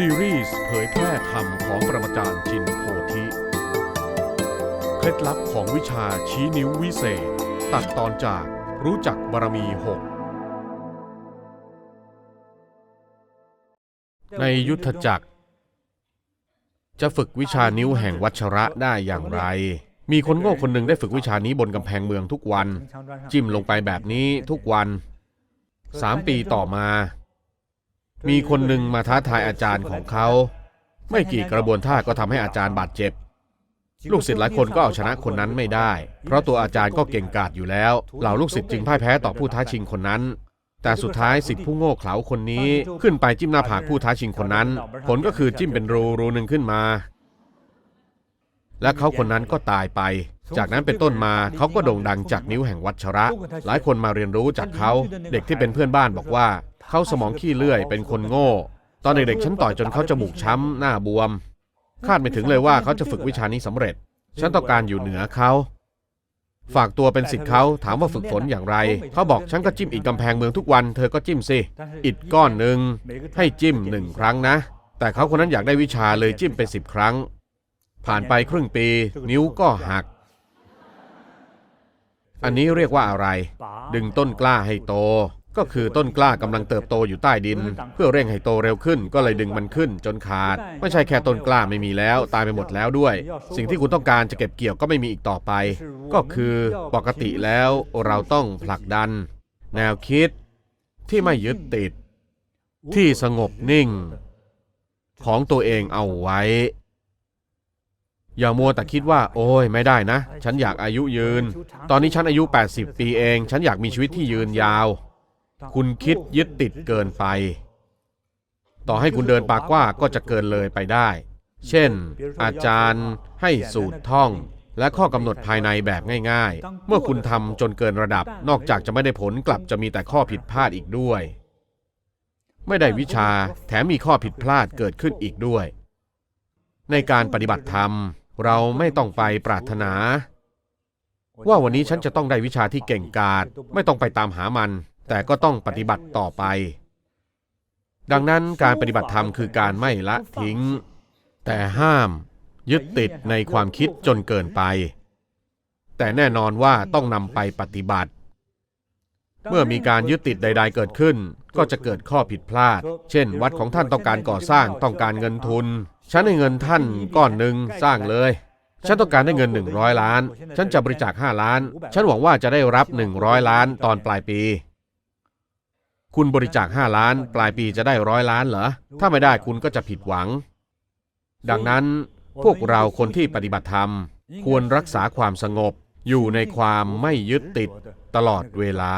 ซีรีส์เผยแพร่ธรรมของปรมาจารย์จินโพธิ เคล็ดลับของวิชาชี้นิ้ววิเศษ ตัดตอนจากรู้จักบารมีหกในยุทธจักร จะฝึกวิชานิ้วแห่งวัชระได้อย่างไร มีคนโง่คนหนึ่งได้ฝึกวิชานี้บนกำแพงเมืองทุกวัน จิ้มลงไปแบบนี้ทุกวันสามปีต่อมา มีคนหนึ่งมาท้าทายอาจารย์ของเขา ไม่กี่กระบวนท่าก็ทำให้อาจารย์บาดเจ็บ ลูกศิษย์หลายคนก็เอาชนะคนนั้นไม่ได้ เพราะตัวอาจารย์ก็เก่งกาจอยู่แล้ว เหล่าลูกศิษย์จึงพ่ายแพ้ต่อผู้ท้าชิงคนนั้น แต่สุดท้ายศิษย์ผู้โง่เขลาคนนี้ขึ้นไปจิ้มหน้าผากผู้ท้าชิงคนนั้น ผลก็คือจิ้มเป็นรูรูหนึ่งขึ้นมา และเขาคนนั้นก็ตายไป จากนั้นเป็นต้นมาเขาก็โด่งดังจากนิ้วแห่งวัชระ หลายคนมาเรียนรู้จากเขา เด็กที่เป็นเพื่อนบ้านบอกว่า เขาสมองขี้เลื่อยเป็นคนโง่ ตอนเด็กๆฉันต่อยจนเขาจมูกช้ำหน้าบวม คาดไม่ถึงเลยว่าเขาจะฝึกวิชานี้สำเร็จ ฉันต้องการอยู่เหนือเขา ฝากตัวเป็นสิทธิ์เขาถามว่าฝึกฝนอย่างไร เขาบอกฉันก็จิ้มอิฐกำแพงเมืองทุกวันเธอก็จิ้มสิอิฐก้อนหนึ่งให้จิ้มหนึ่งครั้งนะ แต่เขาคนนั้นอยากได้วิชาเลยจิ้มไปสิบครั้ง ผ่านไปครึ่งปี นิ้วก็หัก อันนี้เรียกว่าอะไร ดึงต้นกล้าให้โต ก็คือต้นกล้ากำลังเติบโตอยู่ใต้ดิน เพื่อเร่งให้โตเร็วขึ้น ก็เลยดึงมันขึ้นจนขาด ไม่ใช่แค่ต้นกล้าไม่มีแล้ว ตายไปหมดแล้วด้วย สิ่งที่คุณต้องการจะเก็บเกี่ยวก็ไม่มีอีกต่อไป ก็คือปกติแล้วเราต้องผลักดัน แนวคิดที่ไม่ยึดติด ที่สงบนิ่ง ของตัวเองเอาไว้ อย่ามัวแต่คิดว่า โอ้ยไม่ได้นะ ฉันอยากอายุยืน ตอนนี้ฉันอายุ 80 ปีเอง ฉันอยากมีชีวิตที่ยืนยาว คุณคิดยึดติดเกินไป ต่อให้คุณเดินปากกว่าก็จะเกินเลยไปได้ เช่น อาจารย์ให้สูตรท่อง และข้อกำหนดภายในแบบง่าย ๆ เมื่อคุณทำจนเกินระดับ นอกจากจะไม่ได้ผลกลับจะมีแต่ข้อผิดพลาดอีกด้วย ไม่ได้วิชาแถมมีข้อผิดพลาดเกิดขึ้นอีกด้วย ในการปฏิบัติธรรม เราไม่ต้องไปปรารถนาว่าวันนี้ฉันจะต้องได้วิชาที่เก่งกาจไม่ต้องไปตามหามัน แต่ก็ต้องปฏิบัติต่อไป ดังนั้นการปฏิบัติธรรมคือการไม่ละทิ้ง แต่ห้าม ยึดติดในความคิดจนเกินไป แต่แน่นอนว่าต้องนำไปปฏิบัติ เมื่อมีการยึดติดใด ๆ เกิดขึ้น ก็จะเกิดข้อผิดพลาด เช่น วัดของท่านต้องการก่อสร้างต้องการเงินทุน ฉันให้เงินท่านก้อนหนึ่งสร้างเลยฉันต้องการได้เงิน 100 ล้าน ฉันจะบริจาค 5 ล้าน ฉันหวังว่าจะได้รับ 100 ล้านตอนปลายปี คุณบริจาค 5 ล้าน ปลายปีจะได้ร้อยล้านเหรอ ถ้าไม่ได้คุณก็จะผิดหวัง ดังนั้นพวกเราคนที่ปฏิบัติธรรม ควรรักษาความสงบอยู่ในความไม่ยึดติดตลอดเวลา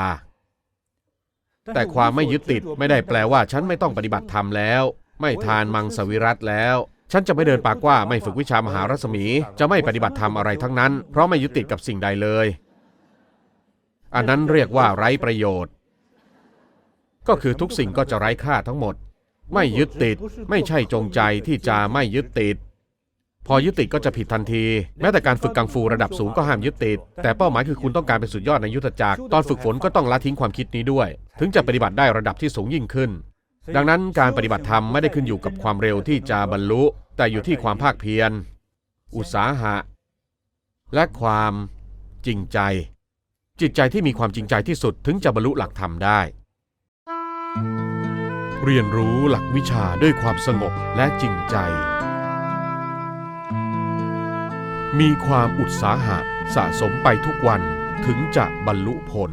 แต่ความไม่ยึดติดไม่ได้แปลว่า ฉันไม่ต้องปฏิบัติธรรมแล้ว ไม่ทานมังสวิรัตแล้ว ฉันจะไม่เดินปากว่าไม่ฝึกวิชามหารัศมี จะไม่ปฏิบัติธรรมอะไรทั้งนั้น เพราะไม่ยึดติดกับสิ่งใดเลย อันนั้นเรียกว่าไร้ประโยชน์ ก็คือทุกสิ่งก็จะไร้ค่าทั้งหมด ไม่ยึดติด ไม่ใช่จงใจที่จะไม่ยึดติด พอยึดติดก็จะผิดทันที แม้แต่การฝึกกังฟูระดับสูงก็ห้ามยึดติด แต่เป้าหมายคือคุณต้องการเป็นสุดยอดในยุทธจักร ตอนฝึกฝนก็ต้องละทิ้งความคิดนี้ด้วย ถึงจะปฏิบัติได้ระดับที่สูงยิ่งขึ้น ดังนั้นการปฏิบัติธรรมไม่ได้ขึ้นอยู่กับความเร็วที่จะบรรลุ แต่อยู่ที่ความภาคเพียร อุตสาหะ และความจริงใจ จิตใจที่มีความจริงใจที่สุดถึงจะบรรลุหลักธรรมได้ เรียนรู้หลักวิชาด้วยความสงบและจริงใจ มีความอุตสาหะสะสมไปทุกวันถึงจะบรรลุผล